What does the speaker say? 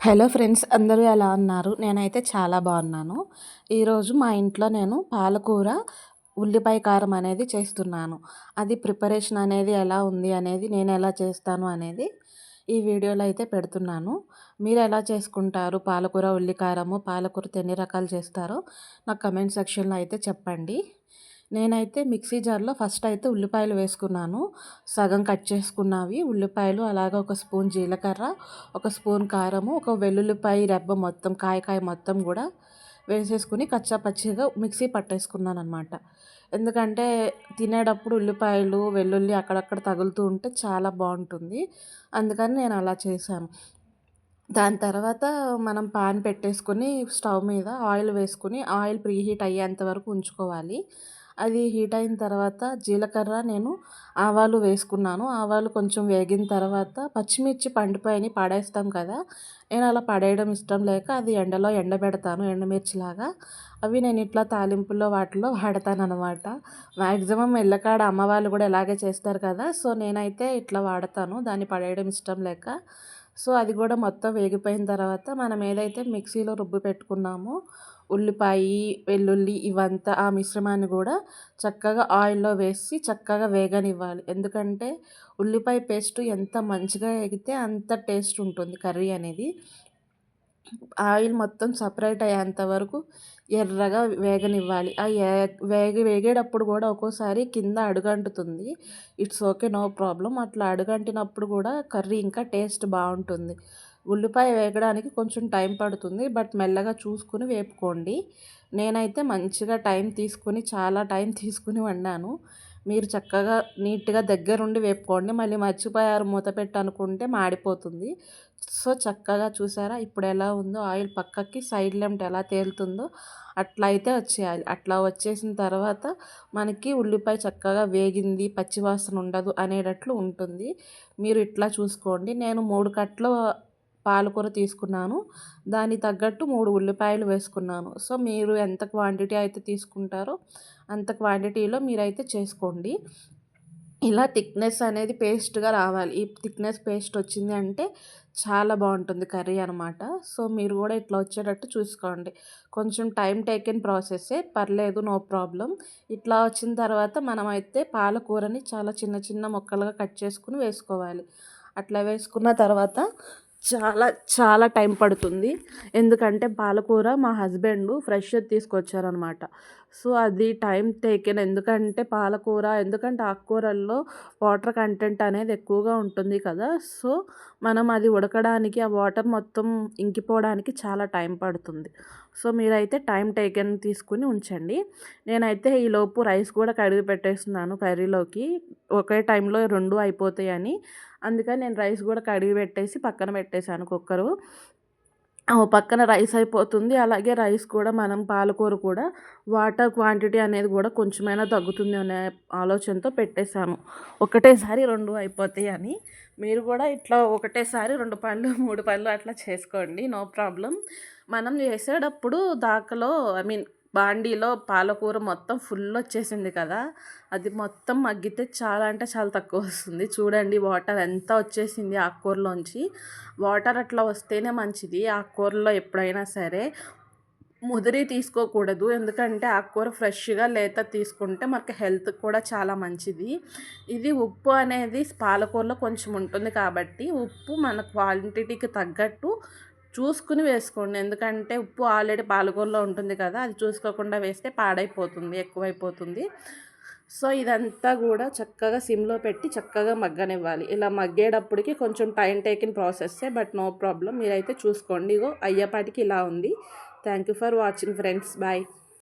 Hello friends అందరూ ఎలా ఉన్నారు? నేనైతే చాలా బాగున్నాను. ఈరోజు మా ఇంట్లో నేను పాలకూర ఉల్లిపాయ కారం అనేది చేస్తున్నాను. అది ప్రిపరేషన్ అనేది ఎలా ఉంది అనేది నేను ఎలా చేస్తాను అనేది ఈ వీడియోలో అయితే పెడుతున్నాను. మీరు ఎలా చేసుకుంటారు? పాలకూర ఉల్లికారము పాలకూర ఎన్ని రకాలు చేస్తారో నాకు కమెంట్ సెక్షన్లో అయితే చెప్పండి. నేనైతే మిక్సీ జార్లో ఫస్ట్ అయితే ఉల్లిపాయలు వేసుకున్నాను. సగం కట్ చేసుకున్నవి. ఉల్లిపాయలు అలాగే ఒక స్పూన్ జీలకర్ర ఒక స్పూన్ కారము ఒక వెల్లుల్లిపాయ రెబ్బ మొత్తం కాయకాయ మొత్తం కూడా వేసేసుకుని కచ్చా పచ్చిగా మిక్సీ పట్టేసుకున్నాను అనమాట ఎందుకంటే తినేటప్పుడు ఉల్లిపాయలు వెల్లుల్లి అక్కడక్కడ తగులుతూ ఉంటే చాలా బాగుంటుంది. అందుకని నేను అలా చేశాను. దాని తర్వాత మనం పాన్ పెట్టేసుకొని స్టవ్ మీద ఆయిల్ వేసుకుని ఆయిల్ ప్రీహీట్ అయ్యేంత వరకు ఉంచుకోవాలి. అది హీట్ అయిన తర్వాత జీలకర్ర నేను ఆవాలు వేసుకున్నాను. ఆవాలు కొంచెం వేగిన తర్వాత పచ్చిమిర్చి పండిపోయి పడేస్తాం కదా నేను అలా పడేయడం ఇష్టం లేక అది ఎండలో ఎండబెడతాను ఎండమిర్చిలాగా. అవి నేను ఇట్లా తాలింపుల్లో వాటిలో వాడతాను అనమాట మ్యాక్సిమం ఎల్లకాడ అమ్మవాళ్ళు కూడా ఇలాగే చేస్తారు కదా సో నేనైతే ఇట్లా వాడతాను. దాన్ని పడేయడం ఇష్టం లేక. సో అది కూడా మొత్తం వేగిపోయిన తర్వాత మనం ఏదైతే మిక్సీలో రుబ్బు పెట్టుకున్నామో ఉల్లిపాయ వెల్లుల్లి ఇవంతా ఆ మిశ్రమాన్ని కూడా చక్కగా ఆయిల్లో వేసి చక్కగా వేగనివ్వాలి. ఎందుకంటే ఉల్లిపాయ పేస్ట్ ఎంత మంచిగా వేగితే అంత టేస్ట్ ఉంటుంది కర్రీ అనేది. ఆయిల్ మొత్తం సపరేట్ అయ్యేంత వరకు ఎర్రగా వేగనివ్వాలి. ఆ వేగి వేగేటప్పుడు కూడా ఒక్కోసారి కింద అడుగంటుతుంది. It's okay no problem. అట్లా అడుగంటినప్పుడు కూడా కర్రీ ఇంకా టేస్ట్ బాగుంటుంది. ఉల్లిపాయ వేగడానికి కొంచెం టైం పడుతుంది బట్ మెల్లగా చూసుకుని వేపుకోండి. నేనైతే మంచిగా టైం తీసుకుని చాలా టైం తీసుకుని వండాను. మీరు చక్కగా నీట్గా దగ్గరుండి వేపుకోండి. మళ్ళీ మర్చిపోయారు మూత పెట్టి అనుకుంటే మాడిపోతుంది. సో చక్కగా చూసారా? ఇప్పుడు ఎలా ఉందో ఆయిల్ పక్కకి సైడ్ లెంట్ ఎలా తేలుతుందో అట్లా అయితే వచ్చేయాలి. అట్లా వచ్చేసిన తర్వాత మనకి ఉల్లిపాయ చక్కగా వేగింది పచ్చివాసన ఉండదు అనేటట్లు ఉంటుంది. మీరు ఇట్లా చూసుకోండి. నేను మూడు కట్లు పాలకూర తీసుకున్నాను. దానికి తగ్గట్టు మూడు ఉల్లిపాయలు వేసుకున్నాను. సో మీరు ఎంత క్వాంటిటీ అయితే తీసుకుంటారో అంత క్వాంటిటీలో మీరైతే చేసుకోండి. ఇలా థిక్నెస్ అనేది పేస్ట్గా రావాలి. ఈ థిక్నెస్ పేస్ట్ వచ్చింది అంటే చాలా బాగుంటుంది కర్రీ అనమాట సో మీరు కూడా ఇట్లా వచ్చేటట్టు చూసుకోండి. కొంచెం టైం టేకెన్ ప్రాసెస్సే. పర్లేదు నో ప్రాబ్లం. ఇట్లా వచ్చిన తర్వాత మనమైతే పాలకూరని చాలా చిన్న చిన్న ముక్కలుగా కట్ చేసుకుని వేసుకోవాలి. అట్లా వేసుకున్న తర్వాత చాలా చాలా టైం పడుతుంది. ఎందుకంటే పాలకూర మా హస్బెండ్ ఫ్రెష్ తీసుకొచ్చారనమాట సో అది టైం టేకెన్. ఎందుకంటే పాలకూర ఎందుకంటే ఆకుకూరల్లో వాటర్ కంటెంట్ అనేది ఎక్కువగా ఉంటుంది కదా. సో మనం అది ఉడకడానికి ఆ వాటర్ మొత్తం ఇంకిపోవడానికి చాలా టైం పడుతుంది. సో మీరైతే టైం టేకెన్ తీసుకుని ఉంచండి. నేనైతే ఈలోపు రైస్ కూడా కడిగి పెట్టేస్తున్నాను కర్రీలోకి. ఒకే టైంలో రెండు అయిపోతాయని. అందుకని నేను రైస్ కూడా కడిగి పెట్టేసి పక్కన పెట్టేశాను కుక్కరు. పక్కన రైస్ అయిపోతుంది. అలాగే రైస్ కూడా మనం పాలకూర కూడా వాటర్ క్వాంటిటీ అనేది కూడా కొంచెమైనా తగ్గుతుంది అనే ఆలోచనతో పెట్టేశాము. ఒకటేసారి రెండు అయిపోతాయి అని. మీరు కూడా ఇట్లా ఒకటేసారి రెండు పళ్ళు మూడు పళ్ళు అట్లా చేసుకోండి. No problem. మనం చేసేటప్పుడు దాకలో ఐ మీన్ బాండీలో పాలకూర మొత్తం ఫుల్ వచ్చేసింది కదా అది మొత్తం మగ్గితే చాలా అంటే చాలా తక్కువ వస్తుంది. చూడండి వాటర్ ఎంత వచ్చేసింది ఆకుకూరలోంచి వాటర్ అట్లా వస్తేనే మంచిది. ఆకుకూరలో ఎప్పుడైనా సరే ముదిరి తీసుకోకూడదు. ఎందుకంటే ఆకుకూర ఫ్రెష్గా లేత తీసుకుంటే మనకి హెల్త్ కూడా చాలా మంచిది. ఇది ఉప్పు అనేది పాలకూరలో కొంచెం ఉంటుంది కాబట్టి ఉప్పు మన క్వాంటిటీకి తగ్గట్టు చూసుకుని వేసుకోండి. ఎందుకంటే ఉప్పు ఆల్రెడీ పాలకూరలో ఉంటుంది కదా అది చూసుకోకుండా వేస్తే పాడైపోతుంది ఎక్కువైపోతుంది. సో ఇదంతా కూడా చక్కగా సిమ్లో పెట్టి చక్కగా మగ్గనివ్వాలి. ఇలా మగ్గేటప్పటికి కొంచెం టైం టేకిన్ ప్రాసెస్సే బట్ నో ప్రాబ్లం. మీరైతే చూసుకోండి. ఇగో అయ్యేపాటికి ఇలా ఉంది. Thank you for watching friends. Bye.